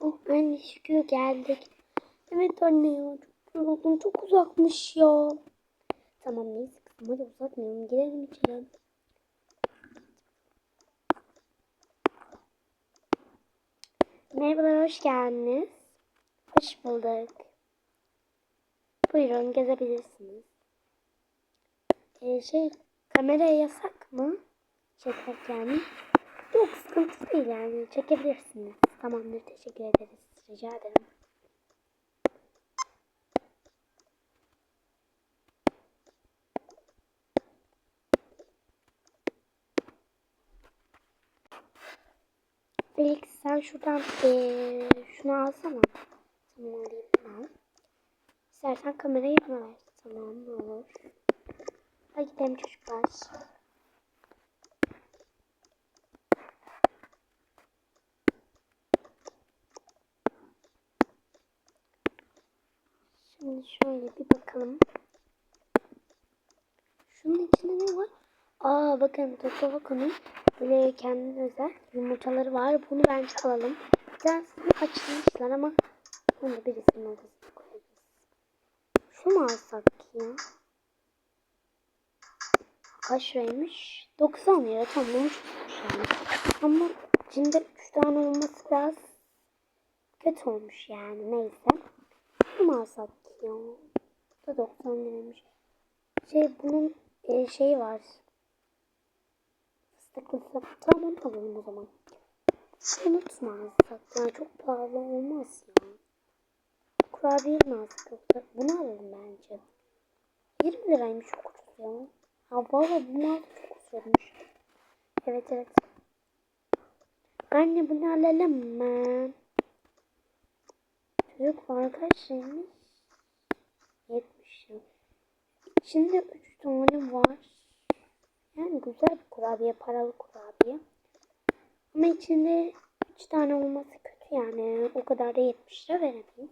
Oh anne şükür geldik. Evet anne ya çok yoruldum. Çok uzakmış ya. Tamam neyse kızım hadi uzatmayalım. Girelim içeri. Merhabalar hoş geldiniz. Hoş bulduk. Buyurun gezebilirsiniz. Ee, şey kameraya yasak mı? Çekmek yani. Yok sıkıntı değil yani. Çekebilirsiniz. Tamamdır teşekkür ederiz. Rica ederim. Felix sen şuradan eee, şunu alsana. Tamam alayım al. İstersen kamerayı bana ver. Tamam olur. Hadi gidelim çocuklar. Şimdi şöyle bir bakalım. Şunun içinde ne var? Aa bakın Totovako'nun böyle kendine özel yumurtaları var. Bunu bence alalım. Dersini açmışlar ama bunu da birisinin odasına koyarız. Şu mu alsak ya? Kaç liraymış? 90 lira ucuzmuş yani. Ama içinde 3 tane olması biraz kötü olmuş yani neyse. Bunu alsak ya? Bu da 90 liraymış. Şey bunun e, şeyi var. Fıstıklısı. Tamam alalım o zaman. Unutma alsak. Yani çok pahalı olmaz ya. Kurabiye mi alsak yoksa? Bunu alalım bence. 20 liraymış çok ucuz ya. Ha valla bunlar da çok ucuzmuş. Evet evet. Anne bunu alalım mı? Çocuk var kaç liraymış? 70 lira. İçinde 3 tane var. Yani güzel bir kurabiye, paralı kurabiye. Ama içinde 3 tane olması kötü yani. O kadar da 70 lira veremeyiz.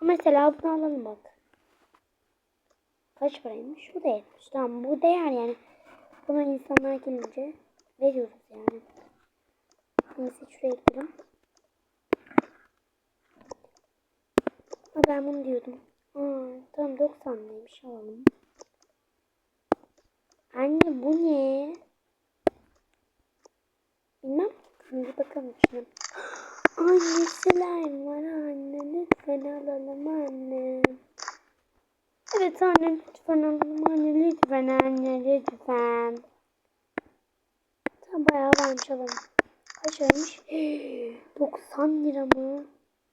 Mesela bunu alalım bak. Kaç paraymış? Bu da 70. Tamam bu değer yani. Bunu insanlar gelince veriyoruz yani. Neyse şuraya gidelim. Ben bunu diyordum. Aa, tamam 90'lıymış alalım. Anne bu ne? Bilmem. Şimdi bakalım içine. Anne slime var anne. Lütfen alalım anne. Evet anne lütfen alalım anne. Lütfen anne lütfen. Tamam bayağı varmış alalım. Kaç liraymış? 90 lira mı?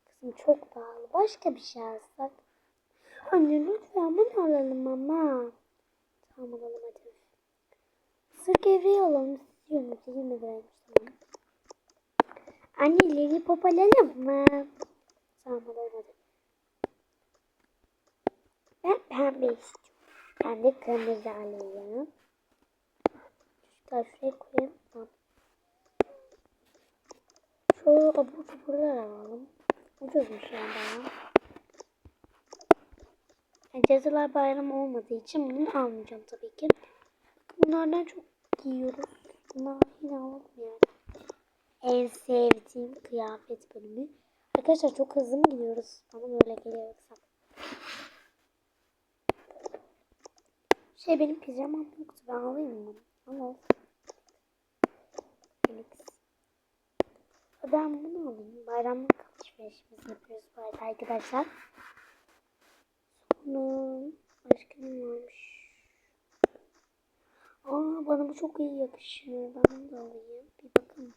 Kızım çok pahalı. Başka bir şey alsak. Anne lütfen bunu alalım ama. Tamam alalım hadi. Sır gevreği alalım. İstiyor musun? 20 liraymış tamam. Anne lollipop alalım mı? Tamam alalım hadi. Ben pembe istiyorum. Ben de kırmızı alayım. Çocuklar şuraya koyayım. Tamam. Şu abur cuburlar alalım. Ucuzmuş yani bayağı. Yani Cadılar Bayramı olmadığı için bunu almayacağım tabii ki. Bunlardan çok giyiyoruz. Bunlar yine yani. En sevdiğim kıyafet bölümü. Arkadaşlar çok hızlı mı gidiyoruz? Bana böyle geliyor yoksa. Şey benim pijamam yoktu. Ben alayım mı? Al. Felix. Ben bunu alayım. Bayramlık alışverişimizi yapıyoruz bu arada arkadaşlar. Sonra başka ne varmış? Aa bana bu çok iyi yakışıyor. Ben bunu da alayım. Bir bakın.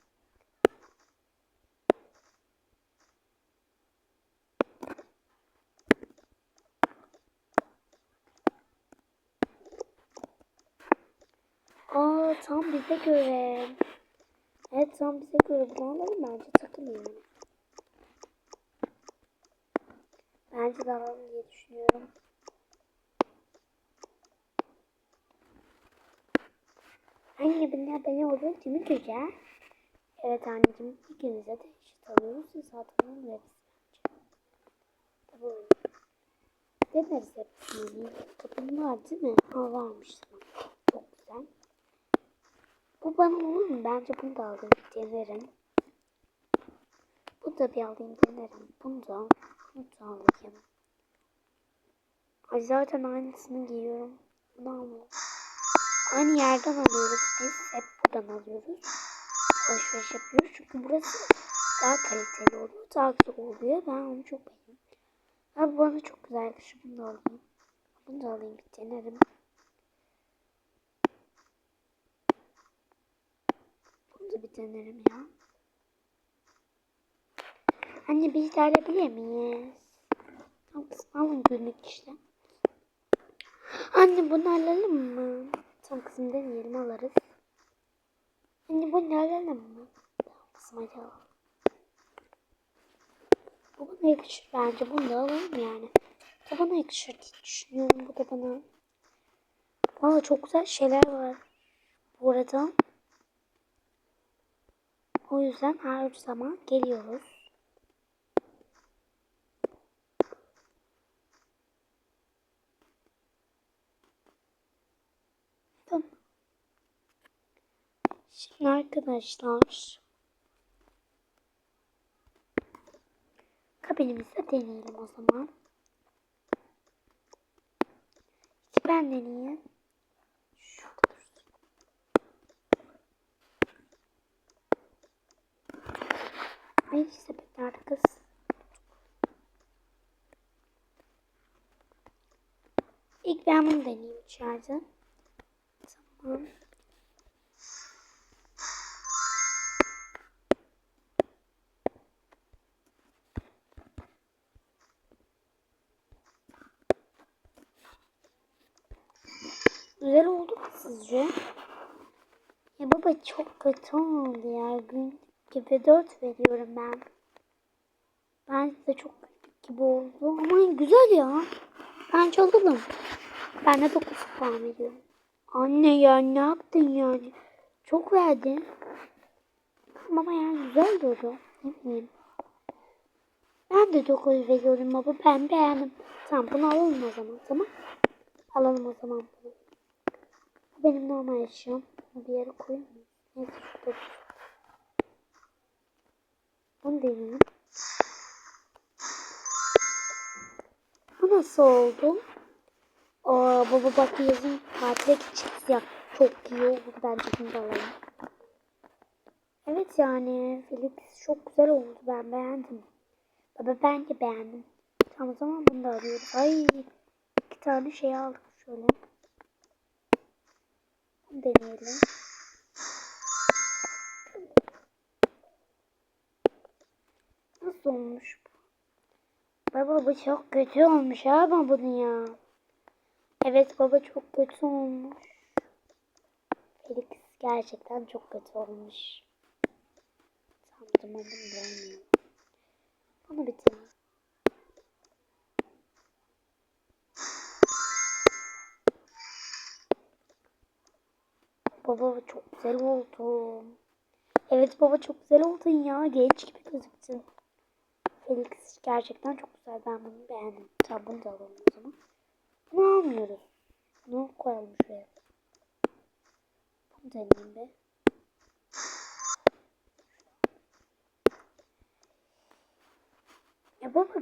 Aa tam bize göre. Evet tam bize göre. Bunu alalım bence takılıyor. Bence de alalım diye düşünüyorum. Anne bunlar bana olur değil mi çocuğa? Evet anneciğim ikinize de eşit alıyoruz. Siz bence. Tabii öyle. Deneriz hepsini. Kapım var değil mi? Ha varmış. Çok güzel. Bu bana olur mu? Bence bunu da alayım. Denerim. Bu da bir alayım denerim. Bunu da, bunu da alayım. Ay zaten aynısını giyiyorum. Bunu almıyorum. Aynı yerden alıyoruz biz. Hep buradan alıyoruz. Alışveriş yapıyoruz. Çünkü burası daha kaliteli oluyor. Daha güzel oluyor. Ben onu çok beğendim. Abi bana çok güzel yakışıyor. Bunu da alayım. Bunu da alayım bir denerim. Bunu da bir denerim ya. Anne biz de alabilir miyiz? Alın günlük işte. Anne bunu alalım mı? Tamam kızım deneyelim alırız. Anne bunu alalım mı? Tamam kızım hadi alalım. Bu bana yakışır bence. Bunu da alalım yani. Bu bana yakışır diye düşünüyorum. Bu da bana. Valla çok güzel şeyler var. Bu arada. O yüzden her zaman geliyoruz. Tamam. Şimdi arkadaşlar kabinimizde deneyelim o zaman. Ben deneyeyim. Şurada dursun. Sepet nerede kız? İlk ben bunu deneyeyim içeride. Tamam. Güzel oldu mu sizce? Ya baba çok kötü oldu ya. Gün gibi dört veriyorum ben. Ben de çok gibi oldu. Ama güzel ya. Bence alalım. Ben de 9 puan veriyorum. Anne ya ne yaptın yani? Çok verdin. Baba yani güzel durdu. Ne bileyim. Ben de 9 veriyorum baba. Ben beğendim. Tamam bunu alalım o zaman. Tamam. Alalım o zaman bunu. Benim normal eşyam. Bir yere koyayım mı? Neyse şurada dursun. Bunu deneyeyim. Bu nasıl oldu? Aa baba bak yazın tatile gideceğiz ya. Çok iyi oldu. Bence bunu da alalım. Evet yani Felix çok güzel oldu. Ben beğendim. Baba ben de beğendim. Tamam o zaman bunu da arıyoruz. Ay iki tane şey aldık şöyle. Deneyelim. Nasıl olmuş bu? Baba bu çok kötü olmuş ama bunu ya. Evet baba çok kötü olmuş. Felix gerçekten çok kötü olmuş. Sandım onu bilmiyorum. Bunu bitireyim. Baba çok güzel oldu. Evet baba çok güzel oldun ya. Genç gibi gözüktün. Felix gerçekten çok güzel. Ben bunu beğendim. Tamam bunu da alalım o zaman. Bunu almıyoruz. Bunu koyalım şuraya. Bunu deneyeyim be. Ya baba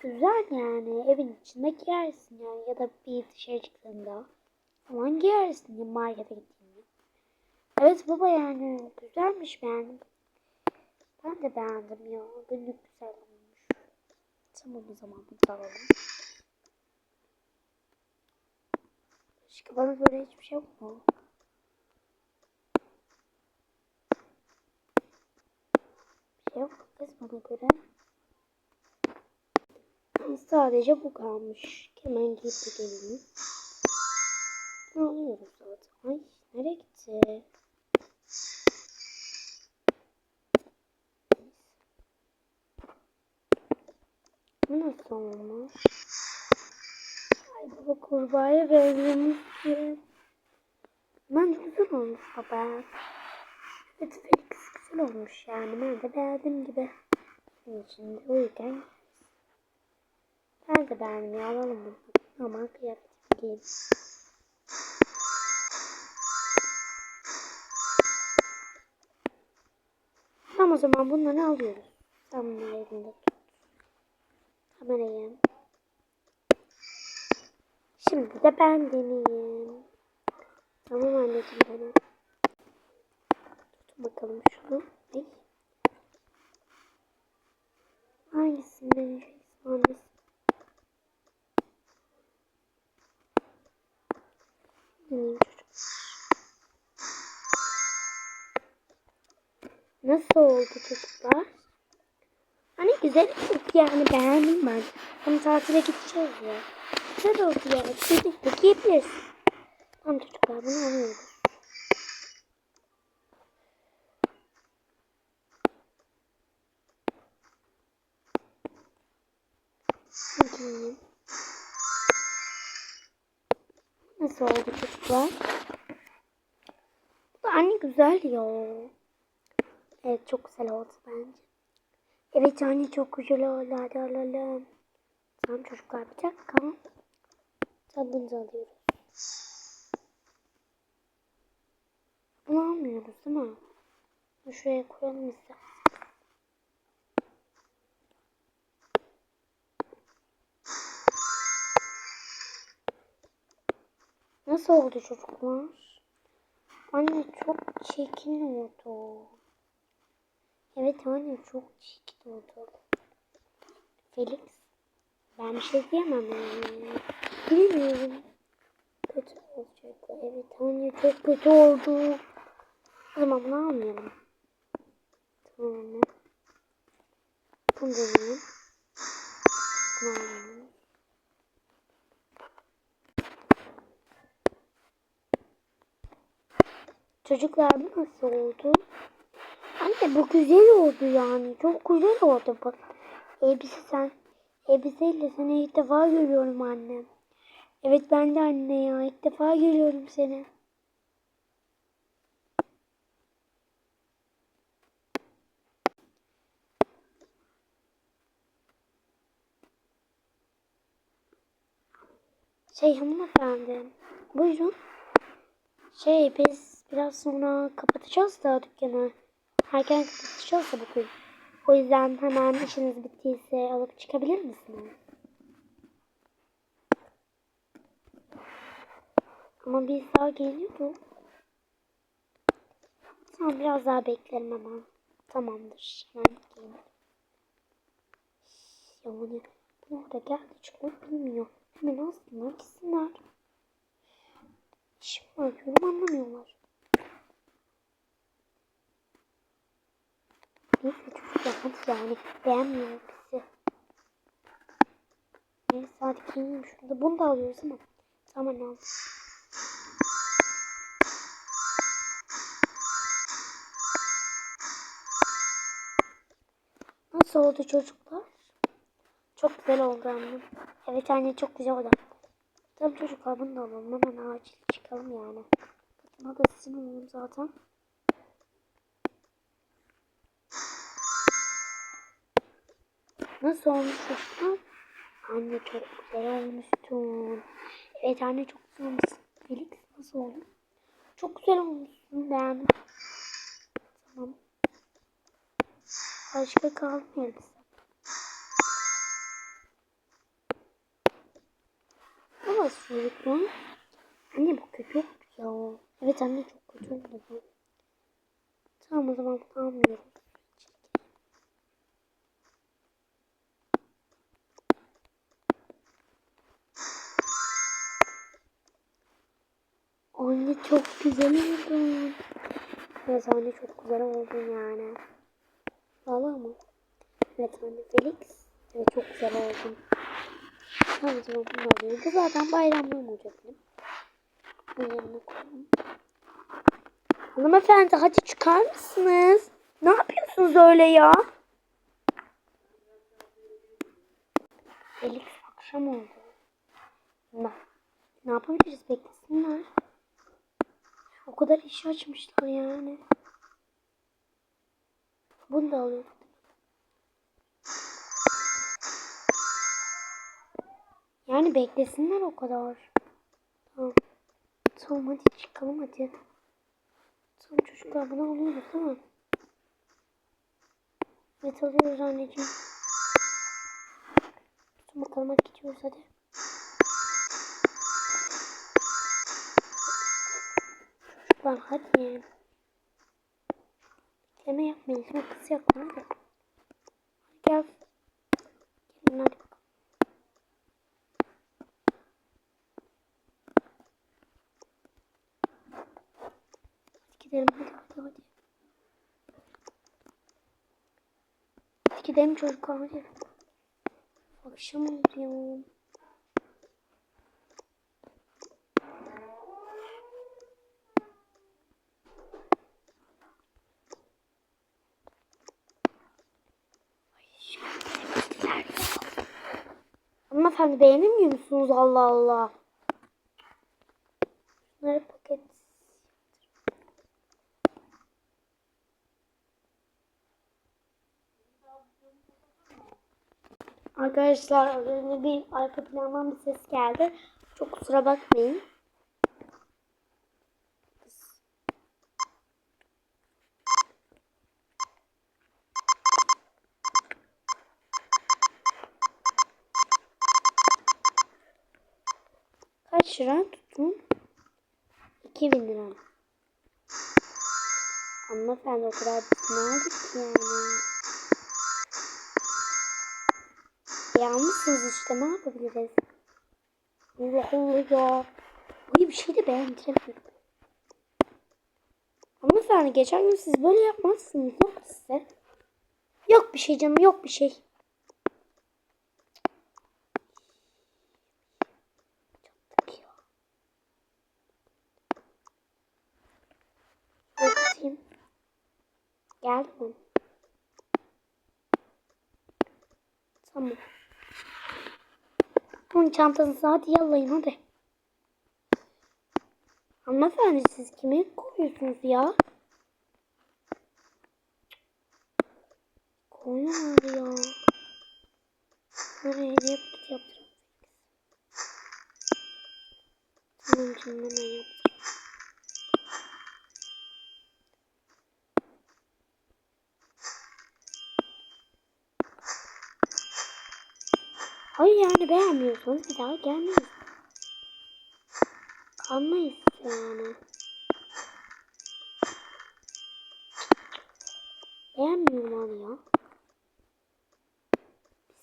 güzel yani. Evin içinde giyersin yani. Ya da bir dışarı çıktığında falan giyersin. Ya markete gittiğinde. Evet baba yani güzelmiş beğendim. Ben de beğendim ya. Günlük güzel olmuş. Tamam o zaman bunu alalım. Başka bana göre hiçbir şey yok mu? Bir şey yok kız bana göre. Sadece bu kalmış. Hemen giyip de gelelim. Ne alıyoruz zaten? Ay nereye gitti? Bu nasıl olmuş? Ay baba kurbağaya benzemişsin. Bence güzel olmuş baba. Evet Felix güzel olmuş yani. Ben de beğendim gibi. Şimdi yüzden ben de beğendim ya alalım bunu. Normal kıyafetimi giyelim. Tamam o zaman bunları alıyoruz. Tamam elinde tut. Kamerayı. Şimdi de ben deneyeyim. Tamam anneciğim bana. Tutun bakalım şunu. Ay. Hangisini deneyeceksin annesi? Deneyeyim çocuk. Nasıl oldu çocuklar? Güzel oldu yani beğendim ben. Hani tatile gideceğiz ya. Güzel oldu ya. Kesinlikle giyebiliriz. Tamam çocuklar bunu alıyoruz. Bakayım. Nasıl oldu çocuklar? Bu anne güzel ya. Evet çok güzel oldu bence. Evet anne çok güzel oldu. Hadi alalım. Tamam çocuklar bir dakika. Tadınızı alıyoruz. Bunu almıyoruz değil mi? Şuraya koyalım istedim. Nasıl oldu çocuklar? Anne çok çirkin oldu. Evet anne çok çirkin oldu. Felix. Ben bir şey diyemem. Bilmiyorum. Kötü olacak. Evet anne çok kötü oldu. O zaman bunu. Tamam. Bunu. Bunu almayalım. Çocuklar bu nasıl oldu? Bu güzel oldu yani. Çok güzel oldu bu. Elbise sen. Elbiseyle seni ilk defa görüyorum anne. Evet ben de anne ya. İlk defa görüyorum seni. Şey hanımefendi. Buyurun. Şey biz biraz sonra kapatacağız da dükkanı. Erken da bugün. O yüzden hemen işiniz bittiyse alıp çıkabilir misiniz? Ama biz daha geliyorduk. Tamam biraz daha beklerim hemen. Tamamdır. Hemen gideyim. Yani bu orada geldi çıkmak bilmiyor. Hemen alsınlar gitsinler. İşim var anlamıyorlar. Neyse çocuklar hadi yani beğenmiyor bizi. Neyse hadi giyeyim şurada. Bunu da alıyoruz ama. Tamam al. Nasıl oldu çocuklar? Çok güzel oldu annem. Evet anne çok güzel oldu. Tamam çocuklar bunu da alalım. Hemen acil çıkalım yani. Fatıma da sizin zaten. Nasıl olmuş çocuklar? Anne çok güzel olmuşsun. Evet anne çok güzel olmuşsun. Felix nasıl oldu? Çok güzel olmuşsun beğendim. Tamam. Başka elbise? Bu nasıl çocuklar? Anne bu oldu ya. Evet anne çok kötü oldu bu. Tamam o zaman bunu Anne çok güzel oldun. Evet anne çok güzel oldun yani. Valla mı? Evet anne Felix. Evet çok güzel oldun. Tamam tamam bunu alıyorum. Bu zaten bayramlığım olacak benim. Bunun yanına koyalım. Hanımefendi hadi çıkar mısınız? Ne yapıyorsunuz öyle ya? Felix akşam oldu. Ne? Ne yapabiliriz beklesinler. O kadar iş açmışlar yani. Bunu da alıyorum. Yani beklesinler o kadar. Tamam. Tamam hadi çıkalım hadi. Tamam çocuklar bunu alıyoruz değil mi? Evet alıyoruz anneciğim. Bakalım hadi gidiyoruz hadi. Lan hadi. Deme yapmayın. Şimdi kız yapma hadi. Gel. Gelin hadi gidelim hadi hadi hadi. Hadi gidelim çocuklar hadi. Akşam oldu. Hanımefendi beğenmiyor musunuz? Allah Allah. Bunları paket. Arkadaşlar önce bir arka plandan bir ses geldi. Çok kusura bakmayın. Kaç lira tutun? 2000 lira. Hanımefendi o kadar ne aldık yani? Yalnızsınız işte ne yapabiliriz? Allah Allah ya. Böyle bir şey de beğendiremiyorum. Hanımefendi geçen gün siz böyle yapmazsınız. Ne size? Yok bir şey canım yok bir şey. Çok ya. Bakayım. Geldi mi? Tamam. Onun çantasını hadi yallayın hadi. Hanımefendi siz kimi koruyorsunuz ya? Koyuyorlar ya. Nereye hediye paketi yaptıralım. Tamam canım hemen yaptırayım. Hayır yani beğenmiyorsanız bir daha gelmeyiz. Kalmayız yani. Beğenmiyorum abi ya.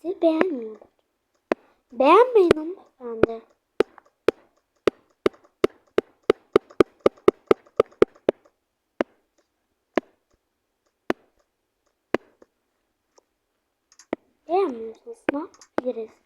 Bizi beğenmiyorlar. Beğenmeyin hanımefendi. Beğenmiyorsanız ne yapabiliriz?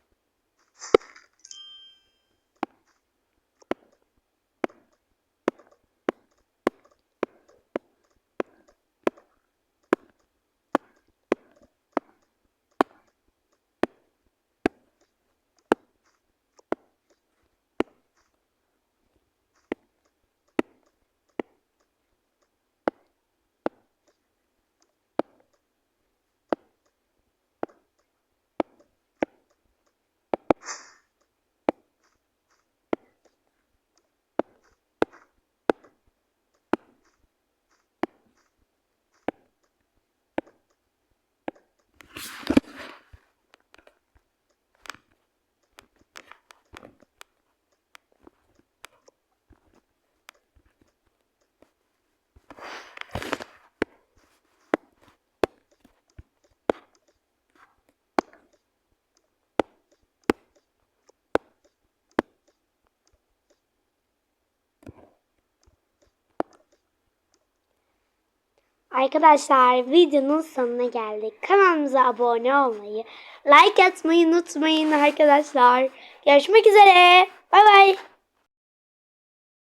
Arkadaşlar videonun sonuna geldik. Kanalımıza abone olmayı, like atmayı unutmayın arkadaşlar. Görüşmek üzere. Bay bay.